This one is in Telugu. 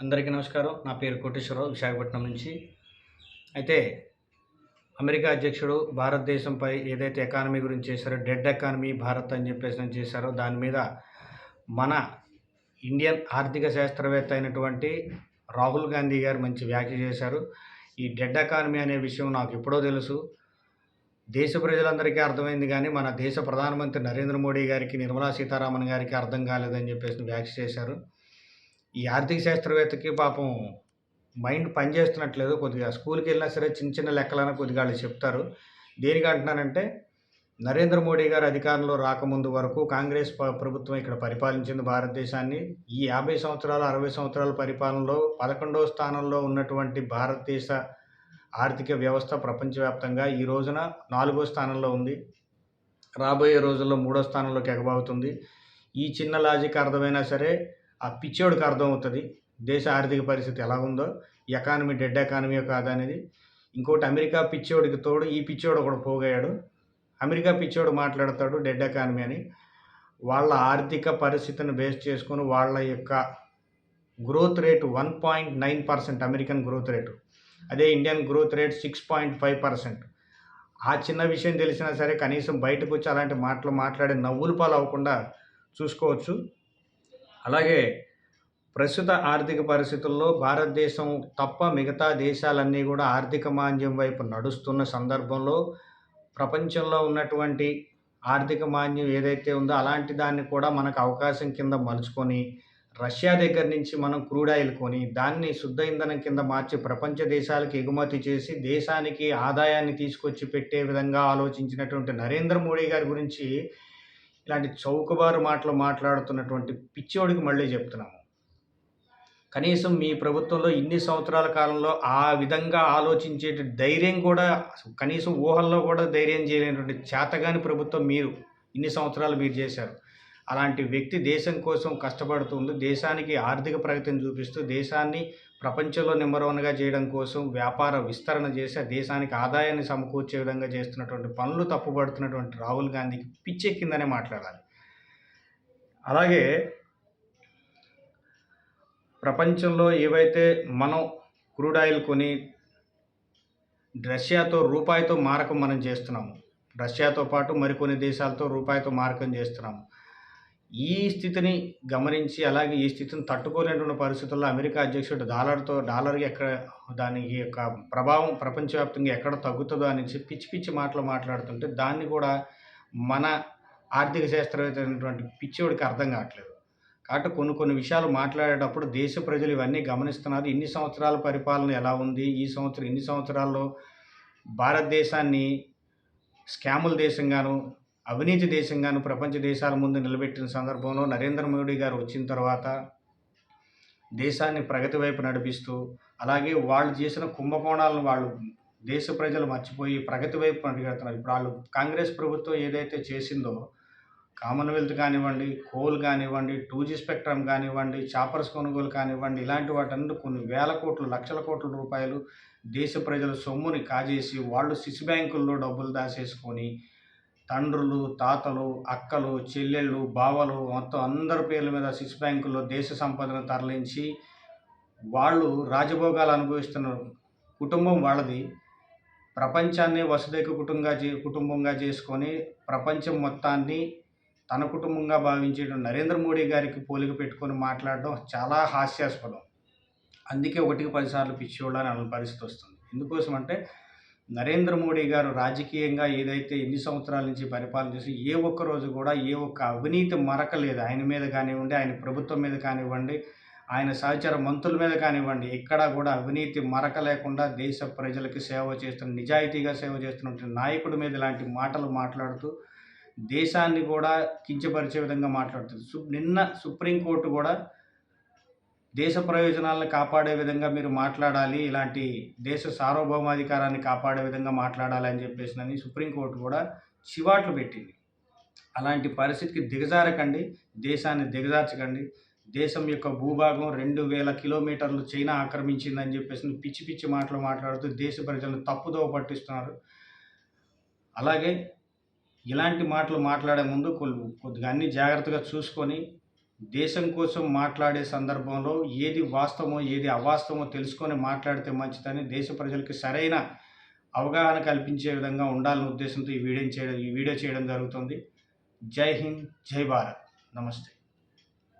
అందరికీ నమస్కారం. నా పేరు కోటేశ్వరరావు విశాఖపట్నం నుంచి. అయితే అమెరికా అధ్యక్షుడు భారతదేశంపై ఏదైతే ఎకానమీ గురించి చేశారో డెడ్ ఎకానమీ భారత్ అని చెప్పేసి చేశారో దాని మీద మన ఇండియన్ ఆర్థిక శాస్త్రవేత్త అయినటువంటి రాహుల్ గాంధీ గారు మంచి వ్యాఖ్య చేశారు. ఈ డెడ్ ఎకానమీ అనే విషయం నాకు ఎప్పుడో తెలుసు. దేశ ప్రజలందరికీ అర్థమైంది కానీ మన దేశ ప్రధానమంత్రి నరేంద్ర మోడీ గారికి నిర్మలా సీతారామన్ గారికి అర్థం కాలేదని చెప్పేసి వ్యాఖ్య చేశారు. ఈ ఆర్థిక శాస్త్రవేత్తకి పాపం మైండ్ పనిచేస్తున్నట్లేదు కొద్దిగా స్కూల్కి వెళ్ళినా సరే చిన్న చిన్న లెక్కలను కొద్దిగా వాళ్ళు చెప్తారు. దేనికి అంటున్నానంటే నరేంద్ర మోడీ గారు అధికారంలో రాకముందు వరకు కాంగ్రెస్ ప్రభుత్వం ఇక్కడ పరిపాలించింది భారతదేశాన్ని. ఈ యాభై సంవత్సరాలు అరవై సంవత్సరాల పరిపాలనలో పదకొండవ స్థానంలో ఉన్నటువంటి భారతదేశ ఆర్థిక వ్యవస్థ ప్రపంచవ్యాప్తంగా ఈ రోజున నాలుగో స్థానంలో ఉంది. రాబోయే రోజుల్లో మూడో స్థానంలోకి ఎగబాగుతుంది ఈ చిన్న లాజిక్ అర్థమైనా సరే ఆ పిచ్చోడికి అర్థమవుతుంది. దేశ ఆర్థిక పరిస్థితి ఎలా ఉందో ఎకానమీ డెడ్ ఎకానమీ కాదా అనేది ఇంకోటి అమెరికా పిచ్చోడికి తోడు ఈ పిచ్చోడు కూడా పోగయ్యాడు. అమెరికా పిచ్చోడు మాట్లాడతాడు డెడ్ ఎకానమీ అని. వాళ్ళ ఆర్థిక పరిస్థితిని బేస్ చేసుకొని వాళ్ళ యొక్క growth rate one point nine percent American growth rate. అదే Indian growth rate six point five percent. ఆ చిన్న విషయం తెలిసినా సరే కనీసం బయటకు వచ్చి అలాంటి మాటలు మాట్లాడే నవ్వులు పాలు అవ్వకుండా చూసుకోవచ్చు. అలాగే ప్రస్తుత ఆర్థిక పరిస్థితుల్లో భారతదేశం తప్ప మిగతా దేశాలన్నీ కూడా ఆర్థిక మాంద్యం వైపు నడుస్తున్న సందర్భంలో ప్రపంచంలో ఉన్నటువంటి ఆర్థిక మాంద్యం ఏదైతే ఉందో అలాంటి దాన్ని కూడా మనకు అవకాశం కింద మలుచుకొని రష్యా దగ్గర నుంచి మనం క్రూడ్ ఆయిల్ కొని దాన్ని శుద్ధ ఇంధనం కింద మార్చి ప్రపంచ దేశాలకు ఎగుమతి చేసి దేశానికి ఆదాయాన్ని తీసుకొచ్చి పెట్టే విధంగా ఆలోచించినటువంటి నరేంద్ర మోడీ గారి గురించి ఇలాంటి చౌకబారు మాటలు మాట్లాడుతున్నటువంటి పిచ్చోడికి మళ్ళీ చెప్తున్నాము. కనీసం మీ ప్రభుత్వంలో ఇన్ని సంవత్సరాల కాలంలో ఆ విధంగా ఆలోచించే ధైర్యం కూడా కనీసం ఊహల్లో కూడా ధైర్యం చేయలేనటువంటి చేతగాని ప్రభుత్వం మీరు ఇన్ని సంవత్సరాలు మీరు చేశారు. అలాంటి వ్యక్తి దేశం కోసం కష్టపడుతుంది దేశానికి ఆర్థిక ప్రగతిని చూపిస్తూ దేశాన్ని ప్రపంచంలో నెంబర్ వన్గా చేయడం కోసం వ్యాపార విస్తరణ చేసి ఆ దేశానికి ఆదాయాన్ని సమకూర్చే విధంగా చేస్తున్నటువంటి పనులు తప్పుపడుతున్నటువంటి రాహుల్ గాంధీకి పిచ్చెక్కిందనే మాట్లాడాలి. అలాగే ప్రపంచంలో ఏవైతే మనం క్రూడ్ ఆయిల్ కొని రష్యాతో రూపాయితో మారకం మనం చేస్తున్నాము. రష్యాతో పాటు మరికొన్ని దేశాలతో రూపాయితో మారకం చేస్తున్నాము. ఈ స్థితిని గమనించి అలాగే ఈ స్థితిని తట్టుకోలేనటువంటి పరిస్థితుల్లో అమెరికా అధ్యక్షుడు డాలర్తో డాలర్ ఎక్కడ దానికి యొక్క ప్రభావం ప్రపంచవ్యాప్తంగా ఎక్కడ తగ్గుతుందో అని చెప్పి పిచ్చి పిచ్చి మాటలు మాట్లాడుతుంటే దాన్ని కూడా మన ఆర్థిక శాస్త్రవేత్త అయినటువంటి పిచ్చివాడికి అర్థం కావట్లేదు. కాబట్టి కొన్ని కొన్ని విషయాలు మాట్లాడేటప్పుడు దేశ ప్రజలు ఇవన్నీ గమనిస్తున్నారు. ఇన్ని సంవత్సరాల పరిపాలన ఎలా ఉంది? ఈ సంవత్సరం ఇన్ని సంవత్సరాల్లో భారతదేశాన్ని స్కాముల దేశంగాను అవినీతి దేశంగాను ప్రపంచ దేశాల ముందు నిలబెట్టిన సందర్భంలో నరేంద్ర మోడీ గారు వచ్చిన తర్వాత దేశాన్ని ప్రగతి వైపు నడిపిస్తూ అలాగే వాళ్ళు చేసిన కుంభకోణాలను వాళ్ళు దేశ ప్రజలు మర్చిపోయి ప్రగతి వైపు నడిగడుతున్నారు ఇప్పుడు వాళ్ళు కాంగ్రెస్ ప్రభుత్వం ఏదైతే చేసిందో కామన్వెల్త్ కానివ్వండి కోల్ కానివ్వండి టూ జీ స్పెక్ట్రమ్ కానివ్వండి చాపర్స్ కొనుగోలు కానివ్వండి ఇలాంటి వాటన్నిటి కొన్ని వేల కోట్లు లక్షల కోట్ల రూపాయలు దేశ ప్రజల సొమ్ముని కాజేసి వాళ్ళు సిసి బ్యాంకుల్లో డబ్బులు దాచేసుకొని తండ్రులు తాతలు అక్కలు చెల్లెళ్ళు బావలు మొత్తం అందరి పేర్ల మీద శిశు బ్యాంకుల్లో దేశ సంపదను తరలించి వాళ్ళు రాజభోగాలు అనుభవిస్తున్నారు కుటుంబం వాళ్ళది. ప్రపంచాన్ని వసుదైక కుటుంబంగా చే కుటుంబంగా చేసుకొని ప్రపంచం మొత్తాన్ని తన కుటుంబంగా భావించడం నరేంద్ర మోడీ గారికి పోలిక పెట్టుకొని మాట్లాడడం చాలా హాస్యాస్పదం. అందుకే ఒకటికి పదిసార్లు పిచ్చోళ్ళని అన్న పరిస్థితి వస్తుంది. ఎందుకోసం అంటే నరేంద్ర మోడీ గారు రాజకీయంగా ఏదైతే ఎన్ని సంవత్సరాల నుంచి పరిపాలన చేసి ఏ ఒక్క రోజు కూడా ఏ ఒక్క అవినీతి మరక లేదు ఆయన మీద కానివ్వండి ఆయన ప్రభుత్వం మీద కానివ్వండి ఆయన సహచర మంత్రుల మీద కానివ్వండి ఎక్కడా కూడా అవినీతి మరక లేకుండా దేశ ప్రజలకి సేవ చేస్తున్న నిజాయితీగా సేవ చేస్తున్నటువంటి నాయకుడి మీద ఇలాంటి మాటలు మాట్లాడుతూ దేశాన్ని కూడా కించపరిచే విధంగా మాట్లాడుతుంది. సు నిన్న సుప్రీంకోర్టు కూడా దేశ ప్రయోజనాలను కాపాడే విధంగా మీరు మాట్లాడాలి ఇలాంటి దేశ సార్వభౌమాధికారాన్ని కాపాడే విధంగా మాట్లాడాలి అని చెప్పేసినని సుప్రీంకోర్టు కూడా చివాట్లు పెట్టింది. అలాంటి పరిస్థితికి దిగజారకండి దేశాన్ని దిగజార్చకండి. దేశం యొక్క భూభాగం రెండు వేల కిలోమీటర్లు చైనా ఆక్రమించిందని చెప్పేసి పిచ్చి పిచ్చి మాటలు మాట్లాడుతూ దేశ ప్రజలను తప్పుదోవ పట్టిస్తున్నారు. అలాగే ఇలాంటి మాటలు మాట్లాడే ముందు కొద్దిగా అన్ని జాగ్రత్తగా చూసుకొని దేశం కోసం మాట్లాడే సందర్భంలో ఏది వాస్తవమో ఏది అవాస్తవమో తెలుసుకొని మాట్లాడితే మంచిదని దేశ ప్రజలకి సరైన అవగాహన కల్పించే విధంగా ఉండాలనే ఉద్దేశంతో ఈ వీడియో చేయడం ఈ వీడియో చేయడం జరుగుతుంది. జై హింద్ జై భారత్. నమస్తే.